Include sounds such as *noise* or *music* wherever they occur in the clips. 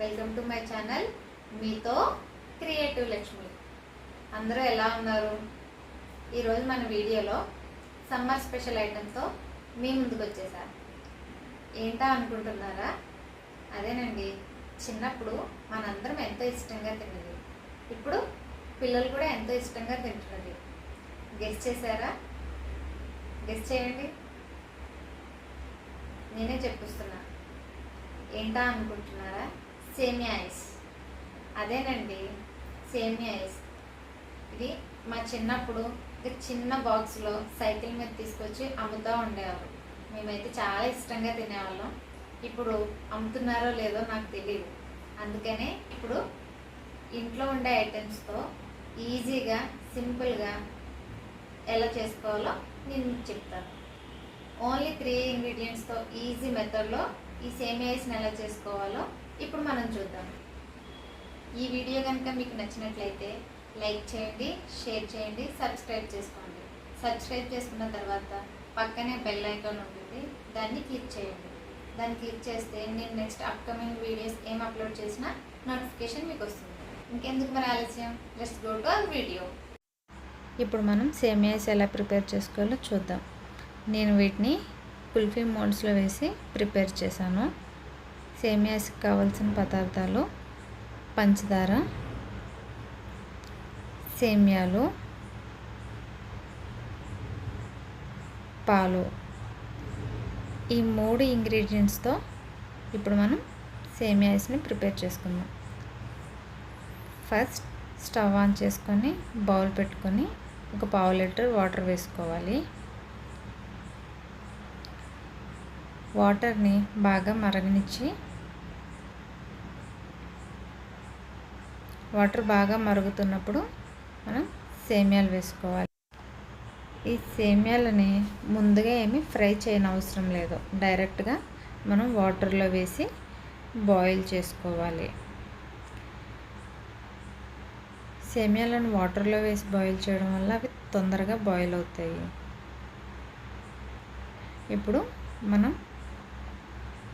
Welcome to my channel. మీతో creative Lakshmi. అందరూ ఎలా ఉన్నారు? ఈరోజు మన వీడియోలో సమ్మర్ స్పెషల్ ఐటెంతో మీ ముందుకు వచ్చేసారు ఏంటా అనుకుంటున్నారా? అదేనండి చిన్నప్పుడు మనందరం ఎంతో ఇష్టంగా తిన్నది ఇప్పుడు పిల్లలు కూడా ఎంతో ఇష్టంగా తింటున్నది. గెస్ చేశారా? గెస్ చేయండి. నేనే చెప్పిస్తున్నా. ఏంటా అనుకుంటున్నారా? సేమియా ఐస్. అదేనండి సేమియా ఐస్. ఇది మా చిన్నప్పుడు చిన్న బాక్స్లో సైకిల్ మీద తీసుకొచ్చి అమ్ముతూ ఉండేవారు మేమైతే చాలా ఇష్టంగా తినేవాళ్ళం. ఇప్పుడు అమ్ముతున్నారో లేదో నాకు తెలియదు అందుకనే ఇప్పుడు ఇంట్లో ఉండే ఐటమ్స్తో ఈజీగా సింపుల్గా ఎలా చేసుకోవాలో నేను చెప్తాను. ఓన్లీ త్రీ ఇంగ్రీడియంట్స్తో ఈజీ మెథడ్లో ఈ సేమియాస్ని ఎలా చేసుకోవాలో ఇప్పుడు మనం చూద్దాం. ఈ వీడియో కనుక మీకు నచ్చినట్లయితే లైక్ చేయండి షేర్ చేయండి సబ్స్క్రైబ్ చేసుకోండి. సబ్స్క్రైబ్ చేసుకున్న తర్వాత పక్కనే బెల్ ఐకాన్ ఉంటుంది. దాన్ని క్లిక్ చేయండి. దాన్ని క్లిక్ చేస్తే నేను నెక్స్ట్ అప్కమింగ్ వీడియోస్ ఏం అప్లోడ్ చేసినా నోటిఫికేషన్ మీకు వస్తుంది. ఇంకెందుకు మరి ఆలస్యం? Let's go to video. ఇప్పుడు మనం సేమియాస్ ఎలా ప్రిపేర్ చేసుకోవాలో చూద్దాం. నేను వీటిని కుల్ఫీ మోడ్స్లో వేసి ప్రిపేర్ చేశాను. సేమియాస్కి కావాల్సిన పదార్థాలు పంచదార సేమియాలు పాలు. ఈ మూడు ఇంగ్రీడియంట్స్తో ఇప్పుడు మనం సేమియాస్ని ప్రిపేర్ చేసుకుందాం. ఫస్ట్ స్టవ్ ఆన్ చేసుకొని బౌల్ పెట్టుకొని ఒక పావు లీటర్ వాటర్ వేసుకోవాలి. వాటర్ని బాగా మరగనిచ్చి వాటర్ బాగా మరుగుతున్నప్పుడు మనం సేమియాలు వేసుకోవాలి. ఈ సేమియాలని ముందుగా ఏమీ ఫ్రై చేయని అవసరం లేదు. డైరెక్ట్గా మనం వాటర్లో వేసి బాయిల్ చేసుకోవాలి. సేమియాలను వాటర్లో వేసి బాయిల్ చేయడం వల్ల అవి తొందరగా బాయిల్ అవుతాయి. ఇప్పుడు మనం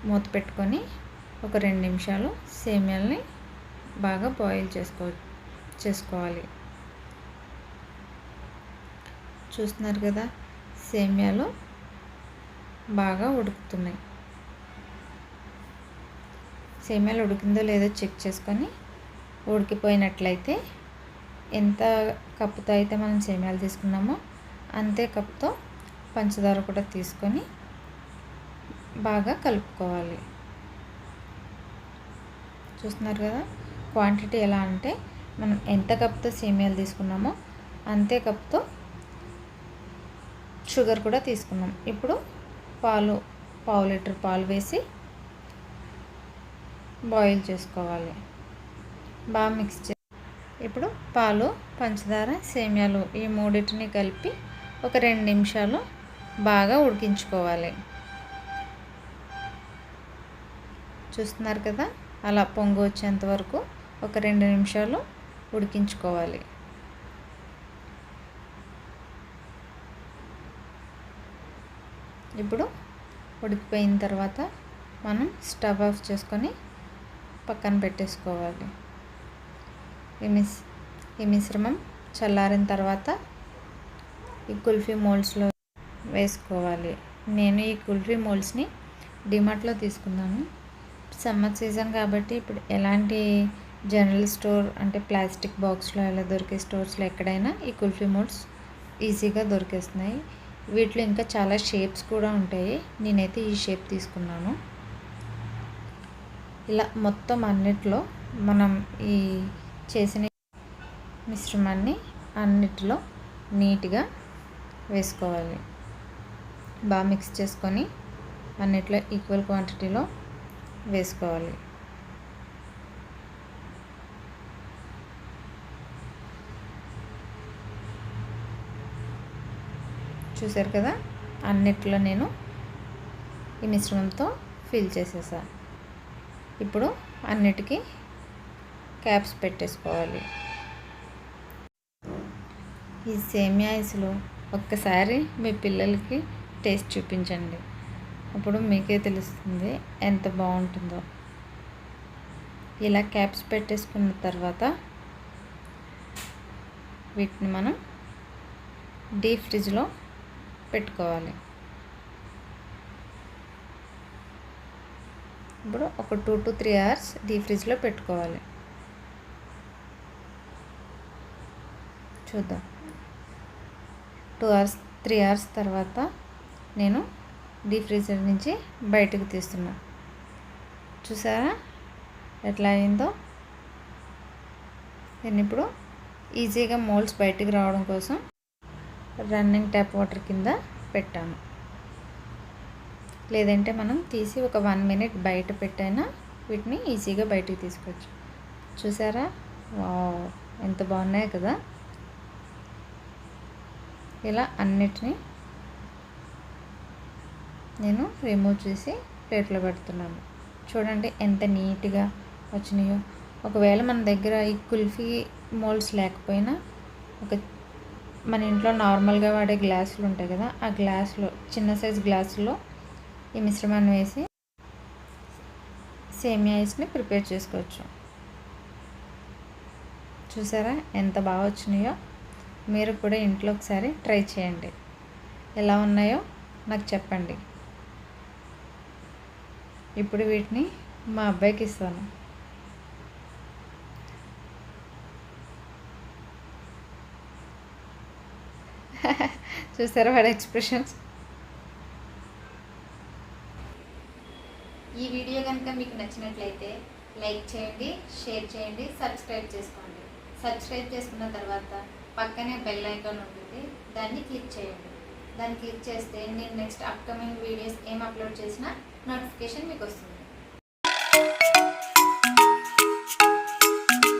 మూత పెట్టుకొని ఒక రెండు నిమిషాలు సేమ్యాలని బాగా బాయిల్ చేసుకో చేసుకోవాలి. చూస్తున్నారు కదా సేమ్యాలు బాగా ఉడుకుతున్నాయి. సేమ్యాలు ఉడికిందో లేదో చెక్ చేసుకొని ఉడికిపోయినట్లయితే ఎంత కప్పుతో అయితే మనం సేమ్యాలు తీసుకున్నామో అంతే కప్తో పంచదార కూడా తీసుకొని బాగా కలుపుకోవాలి. చూస్తున్నారు కదా క్వాంటిటీ ఎలా అంటే మనం ఎంత కప్తో సేమియాలు తీసుకున్నామో అంతే కప్తో షుగర్ కూడా తీసుకున్నాం. ఇప్పుడు పాలు పావు లీటర్ పాలు వేసి బాయిల్ చేసుకోవాలి. బాగా మిక్స్ చే ఇప్పుడు పాలు పంచదార సేమియాలు ఈ మూడింటిని కలిపి ఒక రెండు నిమిషాలు బాగా ఉడికించుకోవాలి. చూస్తున్నారు కదా? అలా పొంగు వచ్చేంత వరకు ఒక రెండు నిమిషాలు ఉడికించుకోవాలి. ఇప్పుడు ఉడికిపోయిన తర్వాత మనం స్టవ్ ఆఫ్ చేసుకొని పక్కన పెట్టేసుకోవాలి. ఈ మిస్ ఈ మిశ్రమం చల్లారిన తర్వాత ఈ కుల్ఫీ మోల్డ్స్లో వేసుకోవాలి. నేను ఈ కుల్ఫీ మోల్డ్స్ని డిమార్ట్లో తీసుకున్నాను. సమ్మర్ సీజన్ కాబట్టి ఇప్పుడు ఎలాంటి జనరల్ స్టోర్ అంటే ప్లాస్టిక్ బాక్స్లో ఎలా దొరికే స్టోర్స్లో ఎక్కడైనా ఈ కుల్ఫీ మోడ్స్ ఈజీగా దొరికేస్తున్నాయి. వీటిలో ఇంకా చాలా షేప్స్ కూడా ఉంటాయి. నేనైతే ఈ షేప్ తీసుకున్నాను. ఇలా మొత్తం అన్నిట్లో మనం ఈ చేసిన మిశ్రమాన్ని అన్నిటిలో నీట్గా వేసుకోవాలి. బాగా మిక్స్ చేసుకొని అన్నిట్లో ఈక్వల్ క్వాంటిటీలో వేసుకోవాలి. చూసారు కదా? అన్నిట్లో నేను ఈ మిశ్రమంతో ఫిల్ చేసేసా. ఇప్పుడు అన్నిటికీ క్యాప్స్ పెట్టేసుకోవాలి. ఈ సేమియా ఐస్లో ఒక్కసారి మీ పిల్లలకి టేస్ట్ చూపించండి. అప్పుడు మీకే తెలుస్తుంది ఎంత బాగుంటుందో. ఇలా క్యాప్స్ పెట్టేసుకున్న తర్వాత వీటిని మనం డీప్ ఫ్రిడ్జ్లో పెట్టుకోవాలి. ఇప్పుడు ఒక two to three hours deep ఫ్రిడ్జ్లో పెట్టుకోవాలి. చూద్దాం. టూ అవర్స్ త్రీ అవర్స్ తర్వాత నేను డీప్ ఫ్రీజర్ నుంచి బయటకు తీస్తున్నా. చూసారా? ఎట్లా అయిందో? నేను ఇప్పుడు ఈజీగా మోల్స్ బయటకు రావడం కోసం రన్నింగ్ ట్యాప్ వాటర్ కింద పెట్టాను లేదంటే మనం తీసి ఒక వన్ మినిట్ బయట పెట్టైనా వీటిని ఈజీగా బయటికి తీసుకోవచ్చు చూసారా? వావ్! ఎంత బాగున్నాయి కదా! ఇలా అన్నిటినీ నేను రిమూవ్ చేసి ప్లేట్లో పెడుతున్నాను. చూడండి ఎంత నీట్గా వచ్చినాయో. ఒకవేళ మన దగ్గర ఈ కుల్ఫీ మోల్డ్స్ లేకపోయినా ఒక మన ఇంట్లో నార్మల్గా వాడే గ్లాసులు ఉంటాయి కదా ఆ గ్లాసులో చిన్న సైజ్ గ్లాసులో ఈ మిశ్రమాన్ని వేసి సేమియా ఐస్ని ప్రిపేర్ చేసుకోవచ్చు. చూసారా ఎంత బాగా వచ్చినాయో? మీరు కూడా ఇంట్లో ఒకసారి ట్రై చేయండి. ఎలా ఉన్నాయో నాకు చెప్పండి. ఇప్పుడు వీటిని మా అబ్బాయికి ఇస్తాను. *laughs* చూసారా వాడి ఎక్స్ప్రెషన్స్? ఈ వీడియో కనుక మీకు నచ్చినట్లయితే లైక్ చేయండి షేర్ చేయండి సబ్స్క్రైబ్ చేసుకోండి. సబ్స్క్రైబ్ చేసుకున్న తర్వాత పక్కనే బెల్ ఐకాన్ ఉంటుంది. దాన్ని క్లిక్ చేయండి. దాన్ని క్లిక్ చేస్తే నేను నెక్స్ట్ అప్కమింగ్ వీడియోస్ ఏం అప్లోడ్ చేసినా నోటిఫికేషన్ మీకు వస్తుంది.